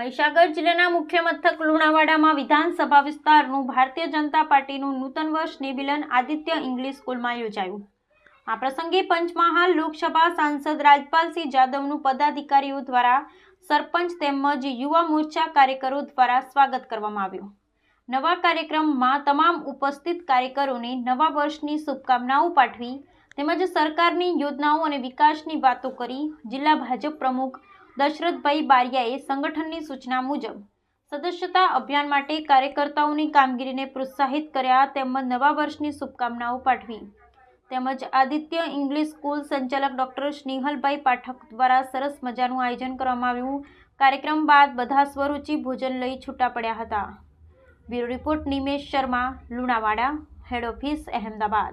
મહીસાગર જિલ્લાના મુખ્ય મથક લુણાવાડામાં વિધાનસભા વિસ્તારનું ભારતીય જનતા પાર્ટીનું નૂતન વર્ષ નિબિલન આદિત્ય ઇંગ્લિશ સ્કૂલમાં યોજાયું. આ પ્રસંગે પંચમહાલ લોકસભા સાંસદ રાજપાલસિંહ જાદવનું પદાધિકારીઓ દ્વારા સરપંચ તેમજ યુવા મોરચા કાર્યકરો દ્વારા સ્વાગત કરવામાં આવ્યું. નવા કાર્યક્રમમાં તમામ ઉપસ્થિત કાર્યકરોને નવા વર્ષની શુભકામનાઓ પાઠવી તેમજ સરકારની યોજનાઓ અને વિકાસની વાતો કરી જિલ્લા ભાજપ પ્રમુખ દશરથભાઈ બારિયાએ સંગઠનની સૂચના મુજબ સદસ્યતા અભિયાન માટે કાર્યકર્તાઓની કામગીરીને પ્રોત્સાહિત કર્યા તેમજ નવા વર્ષની શુભકામનાઓ પાઠવી. તેમજ આદિત્ય ઇંગ્લિશ સ્કૂલ સંચાલક ડૉક્ટર સ્નેહલભાઈ પાઠક દ્વારા સરસ મજાનું આયોજન કરવામાં આવ્યું. કાર્યક્રમ બાદ બધા સ્વરૂચિ ભોજન લઈ છૂટા પડ્યા હતા. Bureau report Nimesh Sharma, Lunawada, head office, Ahmedabad.